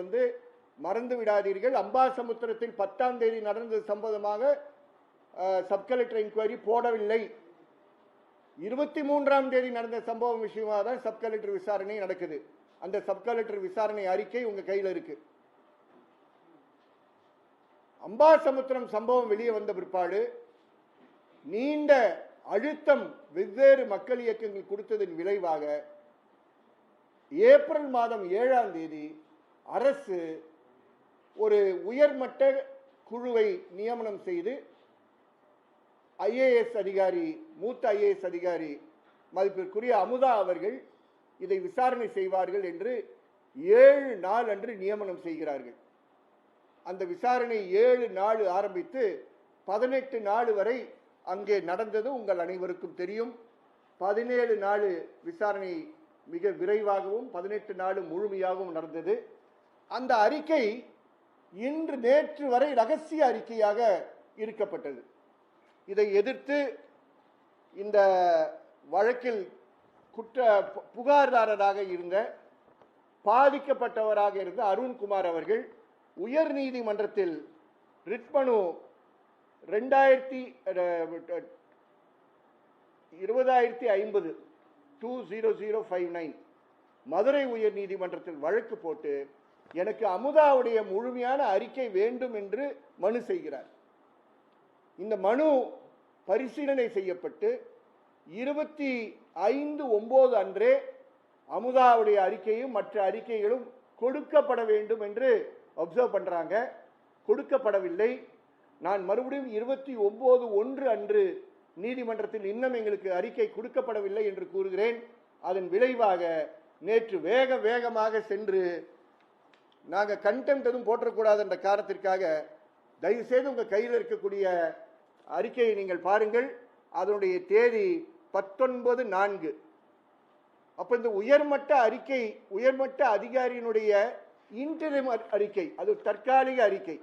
வந்து மறந்து விடாதீர்கள். அம்பாசமுத்திரத்தில் பத்தாம் தேதி நடந்தது சம்பந்தமாக சப் கலெக்டர் இன்கொயரி போடவில்லை. இருபத்தி மூன்றாம் தேதி நடந்த சம்பவம் விஷயமா தான் சப் கலெக்டர் விசாரணை நடக்குது. அந்த சப் கலெக்டர் விசாரணை அறிக்கை உங்க கையில் இருக்கு. அம்பாசமுத்திரம் சம்பவம் வெளியே வந்த பிற்பாடு நீண்ட அழுத்தம் வெவ்வேறு மக்கள் இயக்கங்கள் கொடுத்ததன் விளைவாக ஏப்ரல் மாதம் ஏழாம் தேதி அரசு ஒரு உயர்மட்ட குழுவை நியமனம் செய்து ஐஏஎஸ் அதிகாரி மூத்த ஐஏஎஸ் அதிகாரி மதிப்பிற்குரிய அமுதா அவர்கள் இதை விசாரணை செய்வார்கள் என்று ஏழு நாள் அன்று நியமனம் செய்கிறார்கள். அந்த விசாரணை ஏழு நாள் ஆரம்பித்து பதினெட்டு நாள் வரை அங்கே நடந்தது உங்கள் அனைவருக்கும் தெரியும். பதினேழு நாள் விசாரணை மிக விரைவாகவும் பதினெட்டு நாள் முழுமையாகவும் நடந்தது. அந்த அறிக்கை இன்று நேற்று வரை ரகசிய அறிக்கையாக இருக்கப்பட்டது. இதை எதிர்த்து இந்த வழக்கில் குற்ற புகார்தாரராக இருந்த பாதிக்கப்பட்டவராக இருந்த அருண்குமார் அவர்கள் உயர் நீதிமன்றத்தில் ரிட்மனு ரெண்டாயிரத்தி இருபதாயிரத்தி ஐம்பது two zero zero five nine Madurai உயர் நீதிமன்றத்தில் வழக்கு போட்டு எனக்கு அமுதாவுடைய முழுமையான அறிக்கை வேண்டும் என்று மனு செய்கிறார். இந்த மனு பரிசீலனை செய்யப்பட்டு இருபத்தி ஐந்து ஒன்பது அன்றே அமுதாவுடைய அறிக்கையும் மற்ற அறிக்கைகளும் கொடுக்கப்பட வேண்டும் என்று அப்சர்வ் பண்ணுறாங்க கொடுக்கப்படவில்லை. நான் மறுபடியும் இருபத்தி ஒன்பது ஒன்று அன்று நீதிமன்றத்தில் இன்னும் எங்களுக்கு அறிக்கை கொடுக்கப்படவில்லை என்று கூறுகிறேன். அதன் விளைவாக நேற்று வேக வேகமாக சென்று நாங்கள் கண்டெம்ட் எதுவும் போற்றக்கூடாது என்ற காரணத்திற்காக தயவுசெய்து உங்கள் கையில் இருக்கக்கூடிய அறிக்கையை நீங்கள் பாருங்கள். அதனுடைய தேதி பத்தொன்பது நான்கு. அப்போ இந்த உயர்மட்ட அறிக்கை உயர்மட்ட அதிகாரியினுடைய இன்டரிம் அறிக்கை அது தற்காலிக அறிக்கை.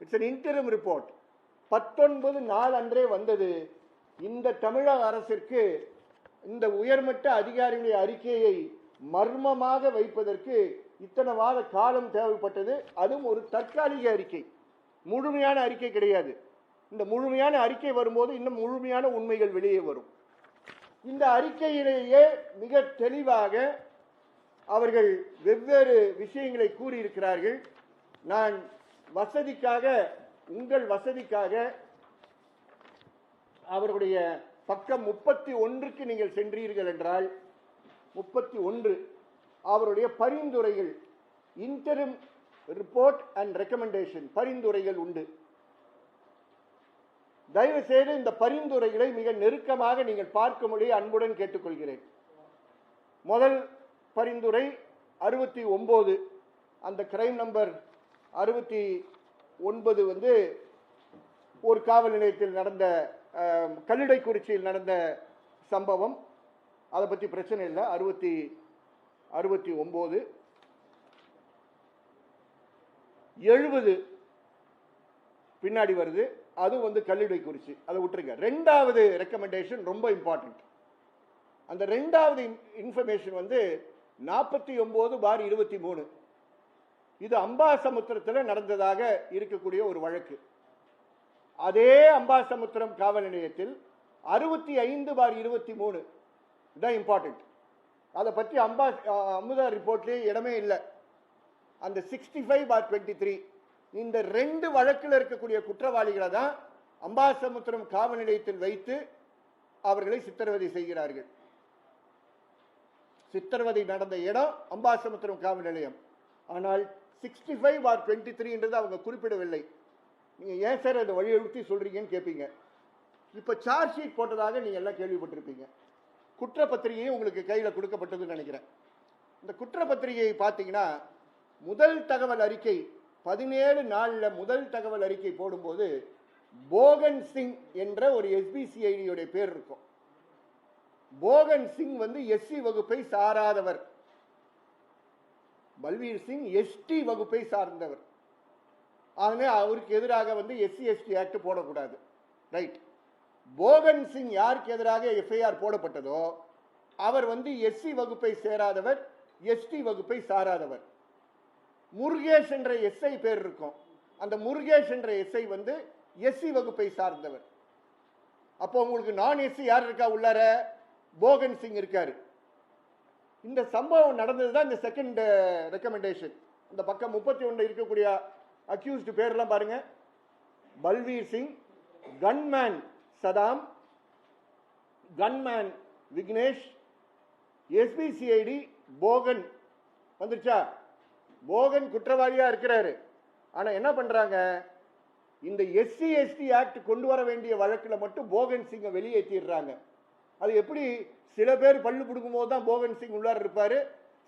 இட்ஸ் அன் இன்டரிம் ரிப்போர்ட் பத்தொன்பது நாள் அன்றே வந்தது. இந்த தமிழக அரசிற்கு இந்த உயர்மட்ட அதிகாரிகளுடைய அறிக்கையை மர்மமாக வைப்பதற்கு இத்தனை வார காலம் தேவைப்பட்டது. அதுவும் ஒரு தற்காலிக அறிக்கை. முழுமையான அறிக்கை கிடையாது. இந்த முழுமையான அறிக்கை வரும்போது இன்னும் முழுமையான உண்மைகள் வெளியே வரும். இந்த அறிக்கையிலேயே மிக தெளிவாக அவர்கள் வெவ்வேறு விஷயங்களை கூறியிருக்கிறார்கள். நான் வசதிக்காக உங்கள் வசதிக்காக அவருடைய பக்கம் முப்பத்தி ஒன்றுக்கு நீங்கள் சென்றீர்கள் என்றால் முப்பத்தி ஒன்று அவருடைய பரிந்துரைகள் இன்டரிம் ரிப்போர்ட் அண்ட் ரெக்கமெண்டேஷன் பரிந்துரைகள் உண்டு. தயவு செய்து இந்த பரிந்துரைகளை மிக நெருக்கமாக நீங்கள் பார்க்கும்படி அன்புடன் கேட்டுக்கொள்கிறேன். முதல் பரிந்துரை அறுபத்தி ஒன்பது அந்த கிரைம் நம்பர் அறுபத்தி ஒன்பது வந்து ஒரு காவல் நிலையத்தில் நடந்த கல்லிடைக்குறிச்சியில் நடந்த சம்பவம். அதை பற்றி பிரச்சனை இல்லை. அறுபத்தி அறுபத்தி ஒம்பது. எழுபது பின்னாடி வருது. அது வந்து கல்லிடை குறிச்சி. அதை விட்டுருங்க. ரெண்டாவது ரெக்கமெண்டேஷன் ரொம்ப இம்பார்ட்டன்ட் அந்த ரெண்டாவது இன்ஃபர்மேஷன் வந்து நாற்பத்தி ஒம்பது பார் இருபத்தி மூணு. இது அம்பாசமுத்திரத்தில் நடந்ததாக இருக்கக்கூடிய ஒரு வழக்கு. அதே அம்பாசமுத்திரம் காவல் நிலையத்தில் அறுபத்தி ஐந்து பார் இருபத்தி மூணு. இதுதான் இம்பார்ட்டன்ட் அதை பற்றி அம்பா அமுதா ரிப்போர்ட்லேயே இடமே இல்லை. அந்த sixty five bar twenty three இந்த ரெண்டு வழக்கில் இருக்கக்கூடிய குற்றவாளிகளை தான் அம்பாசமுத்திரம் காவல் நிலையத்தில் வைத்து அவர்களை சித்திரவதை செய்கிறார்கள். சித்திரவதை நடந்த இடம் அம்பாசமுத்திரம் காவல் நிலையம். ஆனால் சிக்ஸ்டி ஃபைவ் ஆர் டுவெண்ட்டி த்ரீன்றது அவங்க குறிப்பிடவில்லை. நீங்கள் ஏன் சார் அதை வலியுறுத்தி சொல்கிறீங்கன்னு கேட்பீங்க இப்போ சார்ஜ் ஷீட் போட்டதாக நீங்கள் எல்லாம் கேள்விப்பட்டிருப்பீங்க. குற்றப்பத்திரிகையும் உங்களுக்கு கையில் கொடுக்கப்பட்டதுன்னு நினைக்கிறேன். இந்த குற்றப்பத்திரிகையை பார்த்தீங்கன்னா முதல் தகவல் அறிக்கை பதினேழு நாளில் முதல் தகவல் அறிக்கை போடும்போது போகன் சிங் என்ற ஒரு எஸ்பிசிஐடியுடைய பேர் இருக்கும். போகன் சிங் வந்து எஸ்சி வகுப்பை சாராதவர். பல்வீர் சிங் எஸ்டி வகுப்பை சார்ந்தவர். ஆகவே அவருக்கு எதிராக வந்து எஸ்சி எஸ்டி ஆக்ட் போடக்கூடாது. ரைட். போகன் சிங் யாருக்கு எதிராக எஃப்ஐஆர் போடப்பட்டதோ அவர் வந்து எஸ்சி வகுப்பை சேராதவர் எஸ்டி வகுப்பை சாராதவர். முருகேஷ் என்ற எஸ்ஐ பேர் இருக்கும். அந்த முருகேஷ் என்ற எஸ்ஐ வந்து எஸ்சி வகுப்பை சார்ந்தவர். அப்போ உங்களுக்கு நான் எஸ்சி யார் இருக்கா உள்ளார? போகன் சிங் இருக்காரு. இந்த சம்பவம் நடந்தது தான் இந்த செகண்ட் ரெக்கமெண்டேஷன் uh, இந்த பக்கம் முப்பத்தி ஒன்று இருக்கக்கூடிய அக்யூஸ்டு பேர்லாம் பாருங்க. Balveer Singh gunman Saddam gunman Vignesh SBCID Bogan வந்துருச்சா? போகன் குற்றவாளியாக இருக்கிறாரு. ஆனால் என்ன பண்ணுறாங்க இந்த எஸ்சி எஸ்டி ஆக்ட் கொண்டு வர வேண்டிய வழக்கில் மட்டும் போகன் சிங்கை வெளியேற்றிடுறாங்க அது எப்படி சில பேர் பல்லு பிடுங்கும் போது தான் போகன் சிங் உள்ளார இருப்பார்.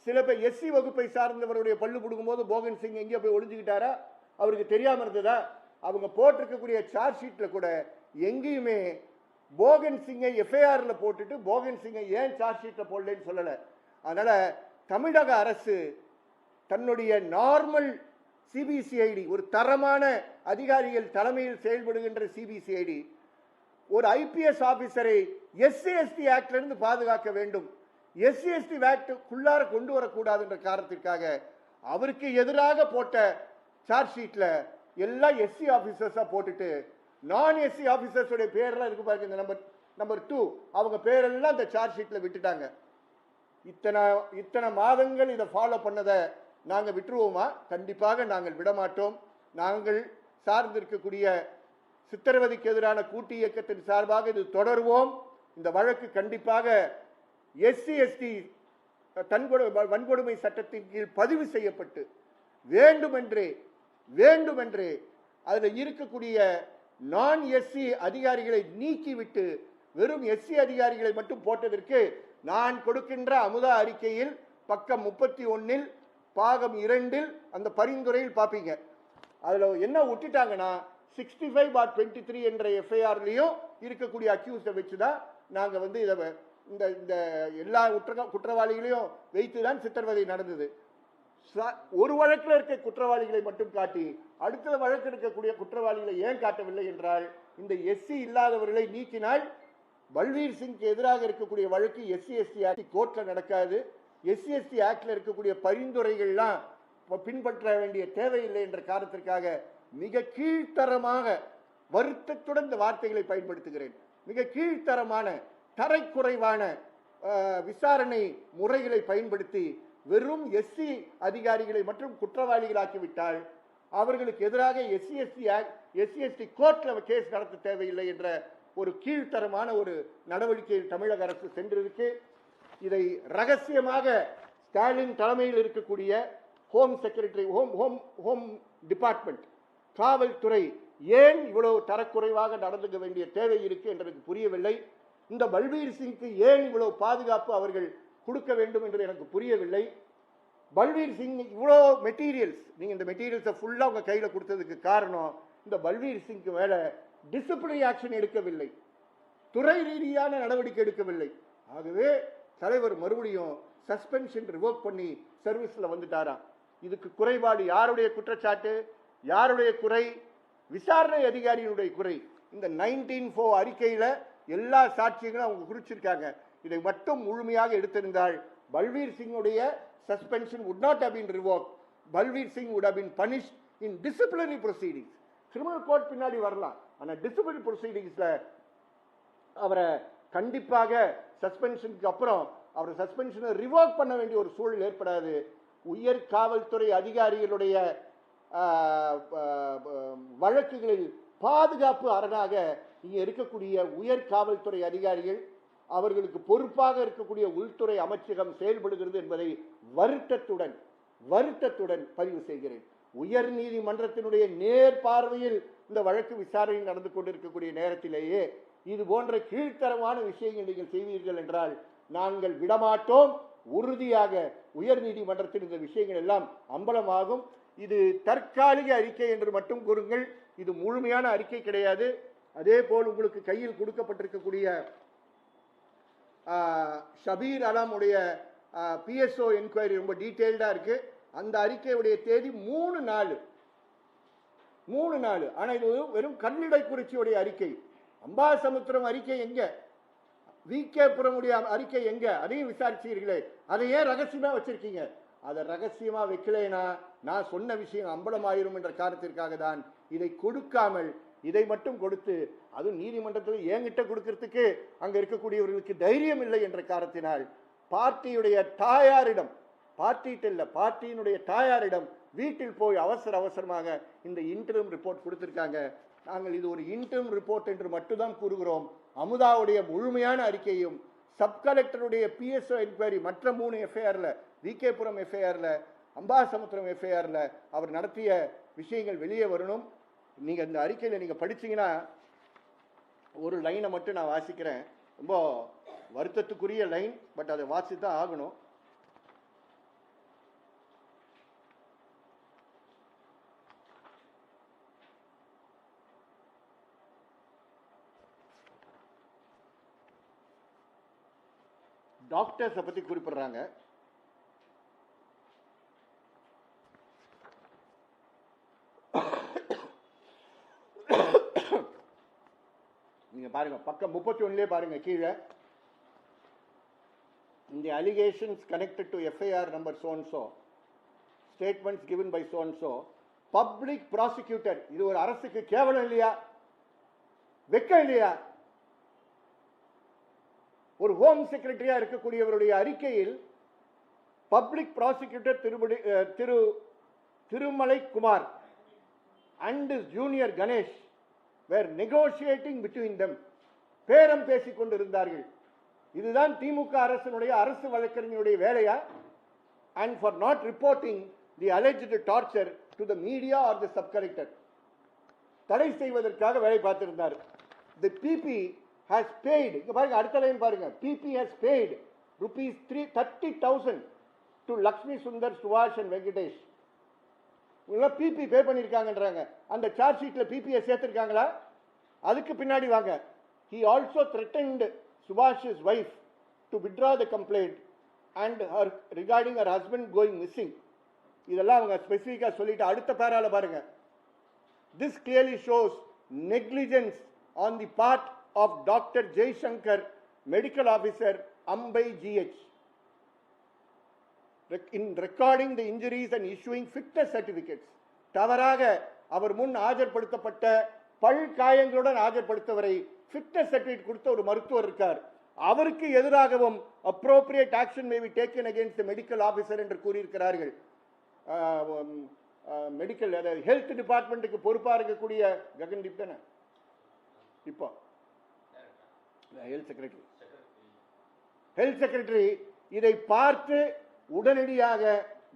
சில பேர் எஸ்சி வகுப்பை சார்ந்தவருடைய பல்லு பிடுங்கும் போது போகன் சிங் எங்கேயோ போய் ஒளிஞ்சுக்கிட்டாரா? அவருக்கு தெரியாமல் இருந்ததா? அவங்க போட்டிருக்கக்கூடிய சார்ஜ் ஷீட்டில் கூட எங்கேயுமே போகன் சிங்கை எஃப்ஐஆரில் போட்டுட்டு போகன் சிங்கை ஏன் சார்ஜ் ஷீட்டில் போடலன்னு சொல்லலை. அதனால் தமிழக அரசு தன்னுடைய நார்மல் சிபிசிஐடி ஒரு தரமான அதிகாரிகள் தலைமையில் செயல்படுகின்ற சிபிசிஐடி ஒரு ஐபிஎஸ் ஆஃபீஸரை எஸ்சி எஸ்டி பாதுகாக்க வேண்டும். எஸ்சி எஸ்டி ஆக்டுக்குள்ளார கொண்டு வரக்கூடாதுன்ற காரணத்திற்காக அவருக்கு எதிராக போட்ட சார்ஜ் ஷீட்டில் எல்லாம் எஸ்சி ஆஃபீஸர்ஸாக போட்டுட்டு நான் எஸ்சி ஆஃபீஸர்ஸுடைய பேரெல்லாம் இருக்கு பாருங்க இந்த நம்பர் நம்பர் டூ அவங்க பேரெல்லாம் இந்த சார்ஜ் ஷீட்டில் விட்டுட்டாங்க. இத்தனை இத்தனை மாதங்கள் இதை ஃபாலோ பண்ணதை நாங்கள் விட்டுருவோமா? கண்டிப்பாக நாங்கள் விடமாட்டோம். நாங்கள் சார்ந்திருக்கக்கூடிய சித்திரவதைக்கு எதிரான கூட்டு இயக்கத்தின் சார்பாக இது தொடருவோம். இந்த வழக்கு கண்டிப்பாக எஸ்சி எஸ்டி தன்கொடு வன்கொடுமை சட்டத்தின் கீழ் பதிவு செய்யப்பட்டு வேண்டுமென்றே வேண்டுமென்றே அதில் இருக்கக்கூடிய நான் எஸ்சி அதிகாரிகளை நீக்கிவிட்டு வெறும் எஸ்சி அதிகாரிகளை மட்டும் போட்டதற்கு நான் கொடுக்கின்ற அமுதா அறிக்கையில் பக்கம் முப்பத்தி ஒன்னில் பாகம் இரண்டில் அந்த பரிந்துரையில் பார்ப்பீங்க. அதில் என்ன விட்டுட்டாங்கன்னா sixty five bar twenty three என்ற எஃப்ஐஆர்லேயும் இருக்கக்கூடிய அக்யூஸை வச்சு தான் நாங்கள் வந்து இதை இந்த இந்த எல்லா குற்ற குற்றவாளிகளையும் வைத்து தான் சித்திரவதை நடந்தது. ஒரு வழக்கில் இருக்க குற்றவாளிகளை மட்டும் காட்டி அடுத்த வழக்கு இருக்கக்கூடிய குற்றவாளிகளை ஏன் காட்டவில்லை என்றால் இந்த எஸ்சி இல்லாதவர்களை நீக்கினால் பல்வீர் சிங்க்கு எதிராக இருக்கக்கூடிய வழக்கு எஸ்சி எஸ்டி ஆக்ட் கோர்ட்டில் நடக்காது. எஸ்சி எஸ்டி ஆக்டில் இருக்கக்கூடிய பரிந்துரைகள்லாம் பின்பற்ற வேண்டிய தேவையில்லை என்ற காரணத்திற்காக மிக கீழ்த்தரமாக வருத்தத்துடன் இந்த வார்த்தைகளை பயன்படுத்துகிறேன். மிக கீழ்த்தரமான தரைக்குறைவான விசாரணை முறைகளை பயன்படுத்தி வெறும் எஸ்சி அதிகாரிகளை மற்றும் குற்றவாளிகளாக்கிவிட்டால் அவர்களுக்கு எதிராக எஸ்சி எஸ்டி எஸ்சி எஸ்டி கோர்ட்ல கேஸ் நடத்த தேவையில்லை என்ற ஒரு கீழ்த்தரமான ஒரு நடவடிக்கையில் தமிழக அரசு சென்றிருக்கு. இதை ரகசியமாக ஸ்டாலின் தலைமையில் இருக்கக்கூடிய home secretary home home home department காவல்துறை ஏன் இவ்வளவு தரக்குறைவாக நடந்துக்க வேண்டிய தேவை இருக்கு என்றது புரியவில்லை. இந்த பல்பீர் சிங்க்கு ஏன் இவ்வளவு பாதுகாப்பு அவர்கள் கொடுக்க வேண்டும் என்று எனக்கு புரியவில்லை. பல்வீர் சிங் இவ்வளோ மெட்டீரியல்ஸ் நீங்கள் இந்த மெட்டீரியல்ஸை ஃபுல்லாக உங்கள் கையில் கொடுத்ததுக்கு காரணம் இந்த பல்வீர் சிங்க்கு மேலே டிசிப்ளினரி ஆக்ஷன் எடுக்கவில்லை. துறை ரீதியான நடவடிக்கை எடுக்கவில்லை. ஆகவே தலைவர் மறுபடியும் சஸ்பென்ஷன் ரிவோக் பண்ணி சர்வீஸில் வந்துட்டாராம். இதுக்கு குறைபாடு யாருடைய குற்றச்சாட்டு? யாருடைய குறை? விசாரணை அதிகாரியினுடைய குறை. இந்த நைன்டீன் ஃபோ அறிக்கையில் எல்லா சாட்சியங்களும் அவங்க குறிச்சிருக்காங்க. இதை மட்டும் முழுமையாக எடுத்திருந்தால் Balveer சிங்குடைய suspension would not have been revoke Balveer Singh would have been punish in disciplinary proceedings criminal court பின்னாடி வரலாம். ஆனால் டிசிப்ளினரி ப்ரொசீடிங்ஸில் அவரை கண்டிப்பாக சஸ்பென்ஷனுக்கு அப்புறம் அவரை சஸ்பென்ஷனை ரிவோக் பண்ண வேண்டிய ஒரு சூழல் ஏற்படாது. உயர் காவல்துறை அதிகாரிகளுடைய வழக்குகளில் பாதுகாப்பு அரணாக இங்கே இருக்கக்கூடிய உயர் காவல்துறை அதிகாரிகள் அவர்களுக்கு பொறுப்பாக இருக்கக்கூடிய உள்துறை அமைச்சகம் செயல்படுகிறது என்பதை வருத்தத்துடன் வருத்தத்துடன் பதிவு செய்கிறேன். உயர் நீதிமன்றத்தினுடைய நேர் பார்வையில் இந்த வழக்கு விசாரணை நடந்து கொண்டிருக்கக்கூடிய நேரத்திலேயே இது போன்ற கீழ்த்தரமான விஷயங்கள் நீங்கள் செய்வீர்கள் என்றால் நாங்கள் விடமாட்டோம். உறுதியாக உயர் நீதிமன்றத்தில் இந்த விஷயங்கள் எல்லாம் அம்பலமாகும். இது தற்காலிக அறிக்கை என்று மட்டும் கூறுங்கள். இது முழுமையான அறிக்கை கிடையாது. அதே போல் உங்களுக்கு கையில் கொடுக்கப்பட்டிருக்கக்கூடிய ஷபீர் அலாமுடைய பிஎஸ்ஓ என்கொயரி ரொம்ப டீட்டெயில்டாக இருக்கு. அந்த அறிக்கையுடைய தேதி மூணு நாலு மூணு நாலு ஆனால் இது வெறும் கல்லிடை குறிச்சியுடைய அறிக்கை. அம்பாசமுத்திரம் அறிக்கை எங்க? வி கே புறமுடைய அறிக்கை எங்க? அதையும் விசாரிச்சீர்களே. அதை ஏன் ரகசியமாக வச்சிருக்கீங்க? அதை ரகசியமாக வைக்கலைனா நான் சொன்ன விஷயம் அம்பலமாயிரும் என்ற காரணத்திற்காக தான் இதை கொடுக்காமல் இதை மட்டும் கொடுத்து அதுவும் நீதிமன்றத்தில் என்கிட்ட கொடுக்கறதுக்கு அங்கே இருக்கக்கூடியவர்களுக்கு தைரியம் இல்லை என்ற காரணத்தினால் பார்ட்டியுடைய தாயாரிடம் பார்ட்டிட்டு இல்லை பார்ட்டியினுடைய தாயாரிடம் வீட்டில் போய் அவசர அவசரமாக இந்த இன்டர்ம் ரிப்போர்ட் கொடுத்துருக்காங்க. நாங்கள் இது ஒரு இன்டர்ம் ரிப்போர்ட் என்று மட்டும்தான் கூறுகிறோம். அமுதாவுடைய முழுமையான அறிக்கையும் சப் கலெக்டருடைய பிஎஸ்ஓ என்கொயரி மற்ற மூணு எஃப்ஐஆரில் விகேபுரம் எஃப்ஐஆரில் அம்பாசமுத்திரம் எஃப்ஐஆரில் அவர் நடத்திய விஷயங்கள் வெளியே வரணும். நீங்கள் இந்த அறிக்கையில் நீங்கள் படிச்சீங்கன்னா ஒரு லைனை மட்டும் நான் வாசிக்கிறேன். ரொம்ப வருத்தத்துக்குரிய லைன் பட் அதை வாசித்து தான் ஆகணும். டாக்டர்ஸை பற்றி குறிப்பிட்றாங்க நீங்க பாருங்க பக்கம் முப்பத்தி ஒன்னு பாருங்க கீழே. இந்த allegations connected to FIR number so and so statements given by so and so public prosecutor இது ஒரு அரசுக்கு கேவலம் இல்லையா? வெக்கம் இல்லையா? ஒரு ஹோம் செக்ரட்டரியா இருக்கக்கூடியவருடைய அறிக்கையில் public prosecutor திருமடி Thiru Thirumalai Kumar and junior Ganesh were negotiating between them. பேரம் பேசிக் கொண்டிருந்தார்கள். இதுதான் திமுக அரசினுடைய அரசு வழக்கறிஞருடைய வேலையா? And for not reporting the alleged torture to the media or the sub collector தடை செய்வதற்காக வேலை பார்த்திருந்தார். தி பிபி ஹாஸ் பெய்டு இங்கே பாருங்க அடுத்த லைன் பாருங்க. PP has paid rupees three thirty thousand to Lakshmi Sundar Subash and Venkatesh இவங்களாம் PP பே பண்ணியிருக்காங்கன்றாங்க அந்த சார்ஜ் ஷீட்டில் பிபியை சேர்த்துருக்காங்களா? அதுக்கு பின்னாடி வாங்க. He also threatened Subhash's wife to withdraw the complaint and her regarding her husband going missing இதெல்லாம் அவங்க ஸ்பெசிஃபிக்காக சொல்லிட்டு அடுத்த பேரால பாருங்க this clearly shows negligence on the part of doctor Jaishankar medical officer Ambai GH in recording the injuries and issuing fitness certificates தவறாக அவர் முன் ஆஜர்படுத்தப்பட்ட பல் காயங்களுடன் ஆஜர்படுத்தவரை ஃபிட்னஸ் சர்டிஃபிகேட் கொடுத்த ஒரு மருத்துவர் இருக்கார். அவருக்கு எதிராகவும் appropriate action may be taken against medical officer என்று கூறியிருக்கிறார்கள். மெடிக்கல் அதாவது ஹெல்த் டிபார்ட்மெண்ட்டுக்கு பொறுப்பாக இருக்கக்கூடிய ககன்தீப் தானே? இப்போ. ஹெல்த் செக்ரட்டரி ஹெல்த் செக்ரட்டரி இதை பார்த்து உடனடியாக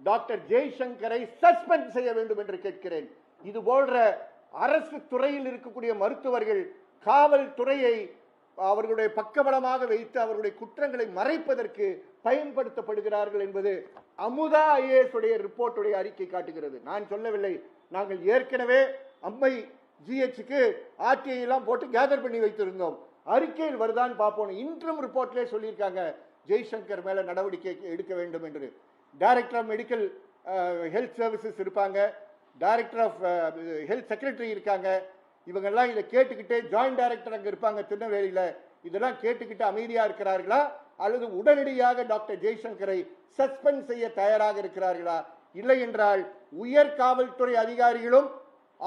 டாக்டர் ஜெய்சங்கரை சஸ்பெண்ட் செய்ய வேண்டும் என்று கேட்கிறேன். இது போன்ற அரசு துறையில் இருக்கக்கூடிய மருத்துவர்கள் காவல்துறையை அவர்களுடைய பக்கபலமாக வைத்து அவர்களுடைய குற்றங்களை மறைப்பதற்கு பயன்படுத்தப்படுகிறார்கள் என்பது அமுதா ஐஏஎஸ் உடைய ரிப்போர்ட்டுடைய அறிக்கை காட்டுகிறது. நான் சொல்லவில்லை. நாங்கள் ஏற்கனவே அம்மை ஜிஹெச்சுக்கு ஆர்டிஐ எல்லாம் போட்டு கேதர் பண்ணி வைத்திருந்தோம். அறிக்கையில் வருதான்னு பார்ப்போம். இன்ட்ரம் ரிப்போர்ட்லேயே சொல்லியிருக்காங்க. ஜெய்சங்கர் மேலே நடவடிக்கை எடுக்க வேண்டும் என்று. Director of medical health services இருப்பாங்க. டைரக்டர் ஆஃப் ஹெல்த் செக்ரட்டரி இருக்காங்க. இவங்கெல்லாம் இதை கேட்டுக்கிட்டு ஜாயிண்ட் டைரக்டர் அங்கே இருப்பாங்க திருநெல்வேலியில். இதெல்லாம் கேட்டுக்கிட்டு அமைதியா இருக்கிறார்களா? அல்லது உடனடியாக டாக்டர் ஜெய்சங்கரை சஸ்பெண்ட் செய்ய தயாராக இருக்கிறார்களா? இல்லை என்றால் உயர் காவல்துறை அதிகாரிகளும்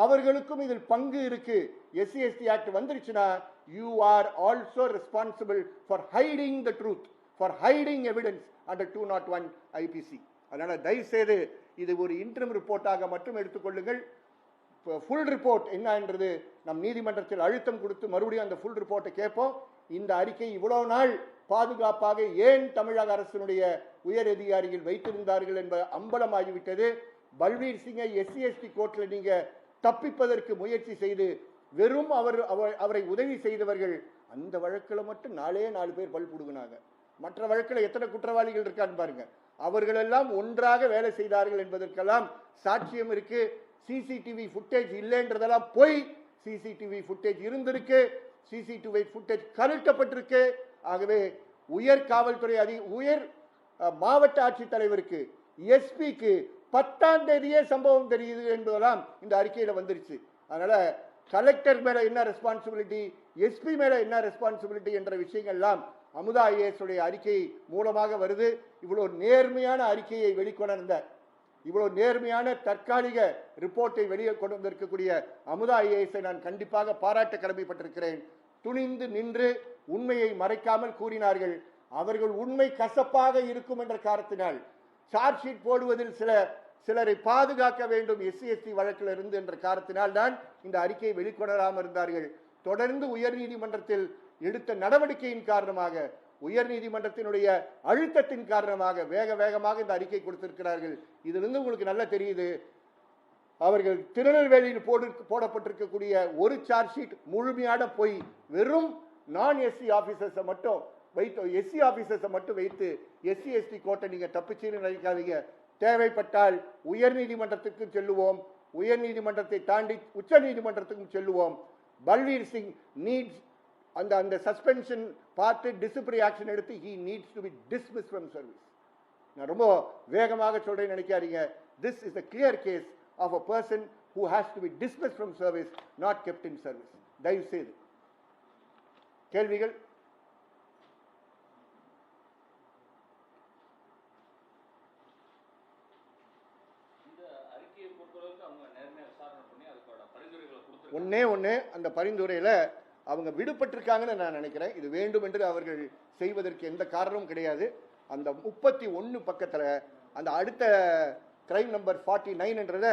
அவர்களுக்கும் இதில் பங்கு இருக்கு. எஸ்சி எஸ்டி ஆக்ட் வந்துருச்சுன்னா you are also responsible for hiding the truth for hiding evidence under two not one IPC அதனால தயவுசெய்து இது ஒரு இன்டர்ம் ரிப்போர்ட்டாக மட்டும் எடுத்துக்கொள்ளுங்கள். ஃபுல் ரிப்போர்ட் என்னன்றது நம் நீதிமன்றத்தில் அழுத்தம் கொடுத்து மறுபடியும் அந்த ஃபுல் ரிப்போர்ட்டை கேட்போம். இந்த அறிக்கை இவ்வளோ நாள் பாதுகாப்பாக ஏன் தமிழக அரசினுடைய உயர் அதிகாரிகள் வைத்திருந்தார்கள் என்பது அம்பலமாகிவிட்டது. பல்வீர் சிங்கை எஸ்சி எஸ்டி கோர்ட்டில் நீங்கள் தப்பிப்பதற்கு முயற்சி செய்து வெறும் அவர் அவர்- அவரை உதவி செய்தவர்கள் அந்த வழக்கில் மட்டும் நாலே நாலு பேர் பல் புடுங்கினாங்க. மற்ற வழக்கில் எத்தனை குற்றவாளிகள் இருக்கான்னு பாருங்க. அவர்களெல்லாம் ஒன்றாக வேலை செய்தார்கள் என்பதற்கெல்லாம் சாட்சியம் இருக்குது சிசிடிவி ஃபுட்டேஜ் இல்லைன்றதெல்லாம் போய் சிசிடிவி ஃபுட்டேஜ் இருந்திருக்கு. சிசிடிவி ஃபுட்டேஜ் கருட்டப்பட்டிருக்கு. ஆகவே உயர் காவல்துறை அதி உயர் மாவட்ட ஆட்சித்தலைவருக்கு எஸ்பிக்கு பத்தாம் தேதியே சம்பவம் தெரியுது என்பதெல்லாம் இந்த அறிக்கையில் வந்துருச்சு. அதனால் கலெக்டர் மேலே என்ன ரெஸ்பான்சிபிலிட்டி எஸ்பி மேலே என்ன ரெஸ்பான்சிபிலிட்டி என்ற விஷயங்கள்லாம் அமுதா ஐஏஎஸ் உடைய அறிக்கை மூலமாக வருது. இவ்வளோ நேர்மையான அறிக்கையை வெளிக்கொணர்ந்த இவ்வளவு நேர்மையான தற்காலிக ரிப்போர்ட்டை வெளியே கொண்டு வந்திருக்கக்கூடிய அமுதா ஐஏஎஸை நான் கண்டிப்பாக பாராட்ட கடமைப்பட்டிருக்கிறேன். துணிந்து நின்று உண்மையை மறைக்காமல் கூறினார்கள். அவர்கள் உண்மை கசப்பாக இருக்கும் என்ற காரணத்தினால் சார்ஜ் ஷீட் போடுவதில் சில சிலரை பாதுகாக்க வேண்டும் எஸ்சி எஸ்டி வழக்கில் இருந்து என்ற காரணத்தினால் தான் இந்த அறிக்கையை வெளிக்கொணராமல் இருந்தார்கள். தொடர்ந்து உயர்நீதிமன்றத்தில் எடுத்த நடவடிக்கையின் காரணமாக உயர்நீதிமன்றத்தினுடைய அழுத்தத்தின் காரணமாக வேக வேகமாக இந்த அறிக்கை கொடுத்திருக்கிறார்கள். இதிலிருந்து உங்களுக்கு நல்லா தெரியுது. அவர்கள் திருநெல்வேலியில் போடு போடப்பட்டிருக்கக்கூடிய ஒரு சார்ஜ் ஷீட் முழுமையான போய் வெறும் நான் எஸ்சி ஆஃபீஸர்ஸை மட்டும் வைத்து எஸ்சி ஆஃபீஸர்ஸை மட்டும் வைத்து எஸ்சி எஸ்டி கோட்டை நீங்கள் தப்பிச்சுன்னு நினைக்காதீங்க. தேவைப்பட்டால் உயர் நீதிமன்றத்துக்கும் செல்லுவோம். உயர் நீதிமன்றத்தை தாண்டி உச்ச நீதிமன்றத்துக்கும் செல்லுவோம். பல்வீர் சிங் நீட்ஸ் அந்த அந்த சஸ்பென்ஷன் பார்த்து டிசிப்ளினரி ஆக்ஷன் எடுத்து he needs to be dismiss from service நான் ரொம்ப வேகமாக சொல்றேன்னு நினைக்காதீங்க. This is a clear case of a person who has to be dismissed from service not kept in service. தயவு செய்து கேள்விகள் ஒண்ணே ஒண்ணு அந்த பரிந்துரையில அவங்க விடுபட்டிருக்காங்கன்னு நான் நினைக்கிறேன். இது வேண்டும் என்று அவர்கள் செய்வதற்கு எந்த காரணமும் கிடையாது. அந்த முப்பத்தி ஒன்று பக்கத்தில் அந்த அடுத்த கிரைம் நம்பர் ஃபார்ட்டி நைன்ன்றத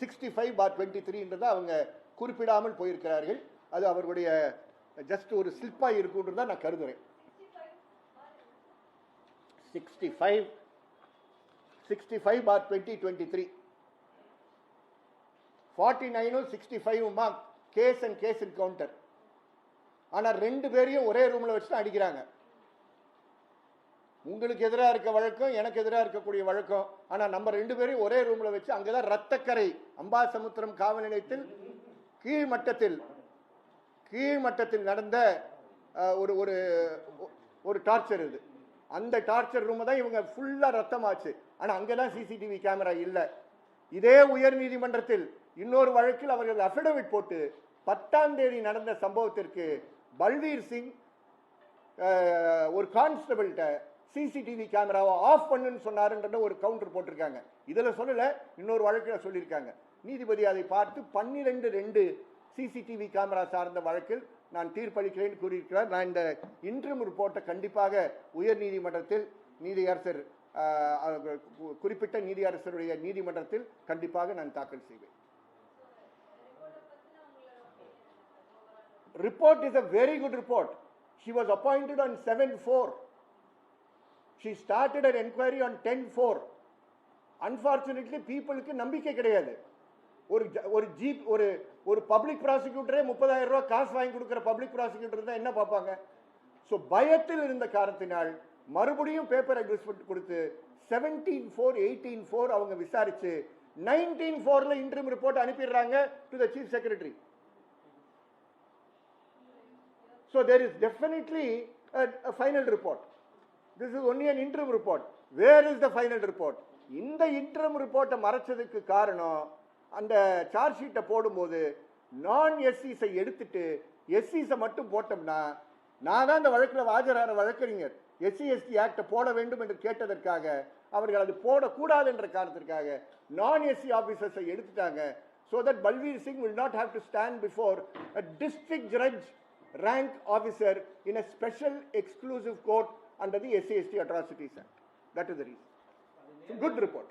சிக்ஸ்டி ஃபைவ் பார் டுவெண்ட்டி த்ரீன்றதை அவங்க குறிப்பிடாமல் போயிருக்கிறார்கள். அது அவர்களுடைய ஜஸ்ட் ஒரு ஸ்லிப்பா இருக்குன்றதை நான் கருதுகிறேன் sixty five sixty five bar twenty twenty three forty நைனும் sixty ஃபைவுமா கேஸ் அண்ட் கேஸ் கவுண்டர் ஆனால் ரெண்டு பேரையும் ஒரே ரூமில் வச்சு தான் அடிக்கிறாங்க. உங்களுக்கு எதிராக இருக்க வழக்கம் எனக்கு எதிராக இருக்கக்கூடிய வழக்கம். ஆனால் நம்ம ரெண்டு பேரையும் ஒரே ரூமில் வச்சு அங்கே தான் ரத்தக்கரை அம்பாசமுத்திரம் காவல் நிலையத்தில் கீழ்மட்டத்தில் கீழ்மட்டத்தில் நடந்த ஒரு ஒரு ஒரு டார்ச்சர் இது. அந்த டார்ச்சர் ரூமை தான் இவங்க ஃபுல்லாக ரத்தமாச்சு அங்கே தான் சிசிடிவி கேமரா இல்லை. இதே உயர் நீதிமன்றத்தில் இன்னொரு வழக்கில் அவர்கள் அஃபிடவிட் போட்டு பத்தாம் தேதி நடந்த சம்பவத்திற்கு பல்வீர் சிங் ஒரு கான்ஸ்டபிள்கிட்ட சிசிடிவி கேமராவை ஆஃப் பண்ணுன்னு சொன்னாருன்ற ஒரு கவுண்டர் போட்டிருக்காங்க. இதில் சொல்லலை இன்னொரு வழக்கில் சொல்லியிருக்காங்க. நீதிபதி அதை பார்த்து பன்னிரெண்டு ரெண்டு சிசிடிவி கேமரா சார்ந்த வழக்கில் நான் தீர்ப்பளிக்கிறேன் கூறியிருக்கிறார். நான் இந்த இன்றும் ரிப்போர்ட்டை கண்டிப்பாக உயர் நீதிமன்றத்தில் நீதியரசர் குறிப்பிட்ட நீதியரசருடைய நீதிமன்றத்தில் கண்டிப்பாக நான் தாக்கல் செய்வேன். Report is a very good report. She was appointed on 7-4. She started an inquiry on 10-4. Unfortunately, பீப்புளுக்கு நம்பிக்கை கிடையாது ஒரு ஜ- ஒரு ஜீப் ஒரு ஒரு பப்ளிக் ப்ராசிக்யூட்டரே முப்பதாயிரம் ரூபா காசு வாங்கி கொடுக்குற பப்ளிக் ப்ராசிக்யூட்டர் தான் என்ன பார்ப்பாங்க ஸோ பயத்தில் இருந்த காரணத்தினால் மறுபடியும் பேப்பர் அட்வர்ஸ்மெண்ட் கொடுத்து செவன்டீன் ஃபோர் எயிட்டீன் ஃபோர் அவங்க விசாரித்து நைன்டீன் ஃபோரில் interim report அனுப்பிடுறாங்க to the chief secretary So there is definitely a, a final report. This is only an interim report. Where is the final report? இந்த interim ரிப்போர்ட்டை மறைச்சதுக்கு காரணம் அந்த charge ஷீட்டை போடும்போது நான் எஸ்சிஸை எடுத்துட்டு எஸ்சிஸை மட்டும் போட்டோம்னா நான் தான் அந்த வழக்கில் ஆஜரான வழக்கறிஞர் எஸ்சி எஸ்டி ஆக்டை போட வேண்டும் என்று கேட்டதற்காக அவர்கள் அது போடக்கூடாது என்ற காரணத்திற்காக நான் எஸ்சி ஆஃபீஸர்ஸை எடுத்துட்டாங்க so that Balveer Singh will not have to stand before a district judge rank officer in a special exclusive court under the SCST Atrocities Act. That is the reason. It's a good report.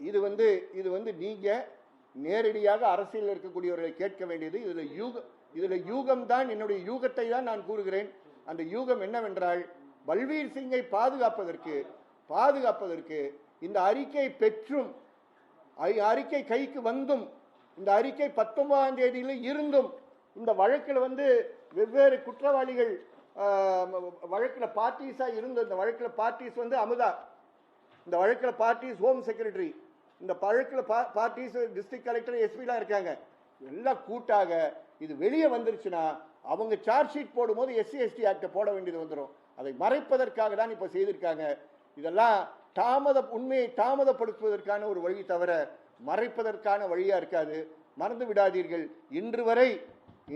இது வந்து இது வந்து நீங்க நேரடியாக அரசியல் இருக்கக்கூடியவர்களை கேட்க வேண்டியது இதுல யூக இதுல யூகம் தான் என்னுடைய யூகத்தை தான் நான் கூறுகிறேன் அந்த யூகம் என்னவென்றால் பல்வீர் சிங்கை பாதுகாப்பதற்கு பாதுகாப்பதற்கு இந்த அறிக்கை பெற்றும் அறிக்கை கைக்கு வந்தும் இந்த அறிக்கை பத்தொன்பதாம் தேதியில் இருந்தும் இந்த வழக்கில் வந்து வெவ்வேறு குற்றவாளிகள் வழக்கில் பார்ட்டிஸாக இருந்த இந்த வழக்கில் பார்ட்டிஸ் வந்து அமுதா இந்த வழக்கில் பார்ட்டிஸ் ஹோம் செக்ரட்டரி இந்த வழக்கில் பார்ட்டிஸ் டிஸ்ட்ரிக்ட் கலெக்டர் எஸ்பிலாம் இருக்காங்க. எல்லாம் கூட்டாக இது வெளியே வந்துருச்சுன்னா அவங்க சார்ஜ் ஷீட் போடும்போது எஸ்சி எஸ்டி ஆக்டை போட வேண்டியது வந்துடும் அதை மறைப்பதற்காக தான் இப்போ செய்திருக்காங்க. இதெல்லாம் தாமத உண்மையை தாமதப்படுத்துவதற்கான ஒரு வழி தவிர மறைப்பதற்கான வழியாக இருக்காது. மறந்து விடாதீர்கள். இன்று வரை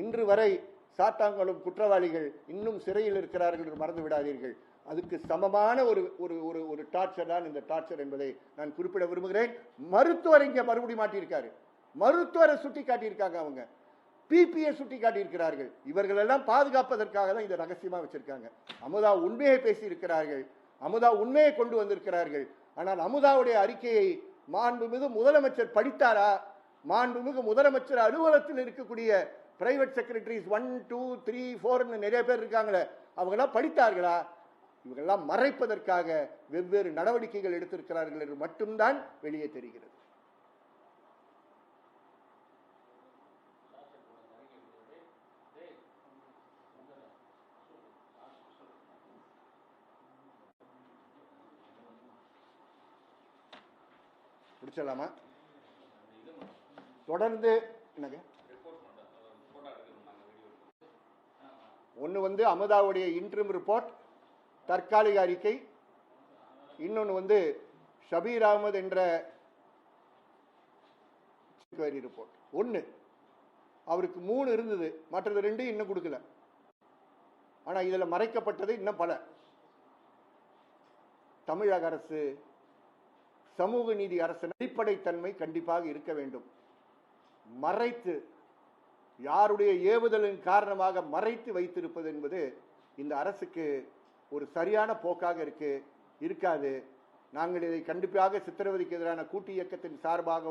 இன்று வரை சாத்தாங்களும் குற்றவாளிகள் இன்னும் சிறையில் இருக்கிறார்கள் என்று மறந்து விடாதீர்கள். அதுக்கு சமமான ஒரு ஒரு ஒரு ஒரு டார்ச்சர் தான் இந்த டார்ச்சர் என்பதை நான் குறிப்பிட விரும்புகிறேன். மருத்துவர் இங்கே மறுபடி மாட்டியிருக்காரு. மருத்துவரை சுட்டி காட்டியிருக்காங்க அவங்க. பிபியை சுட்டி காட்டியிருக்கிறார்கள். இவர்களெல்லாம் பாதுகாப்பதற்காக தான் இதை ரகசியமாக வச்சிருக்காங்க. அமுதா உண்மையை பேசி இருக்கிறார்கள் அமுதா உண்மையை கொண்டு வந்திருக்கிறார்கள். ஆனால் அமுதாவுடைய அறிக்கையை மாண்புமிகு முதலமைச்சர் படித்தாரா? மாண்புமிகு முதலமைச்சர் அலுவலகத்தில் இருக்கக்கூடிய private secretaries one two three ஃபோர்னு நிறைய பேர் இருக்காங்களே அவங்கெல்லாம் படித்தார்களா? இவங்கெல்லாம் மறைப்பதற்காக வெவ்வேறு நடவடிக்கைகள் எடுத்திருக்கிறார்கள் என்று மட்டும்தான் வெளியே தெரிகிறது. செல்லாமா தொடர்ந்து என்னங்க ஒன்று வந்து அமுதாவுடைய இன்ட்ரிம் ரிப்போர்ட் தற்காலிக அறிக்கை. இன்னொன்று வந்து ஷபீர் அகமது என்ற ரிப்போர்ட் ஒன்று அவருக்கு மூணு இருந்தது. மற்றது ரெண்டு இன்னும் கொடுக்கல. ஆனால் இதில் மறைக்கப்பட்டது இன்னும் பல. தமிழக அரசு சமூக நீதி அரசின் அடிப்படைத்தன்மை கண்டிப்பாக இருக்க வேண்டும். மறைத்து யாருடைய ஏவுதலின் காரணமாக மறைத்து வைத்திருப்பது என்பது இந்த அரசுக்கு ஒரு சரியான போக்காக இருக்கு இருக்காது. நாங்கள் இதை கண்டிப்பாக சித்திரவதைக்கு எதிரான கூட்டு இயக்கத்தின் சார்பாகவும்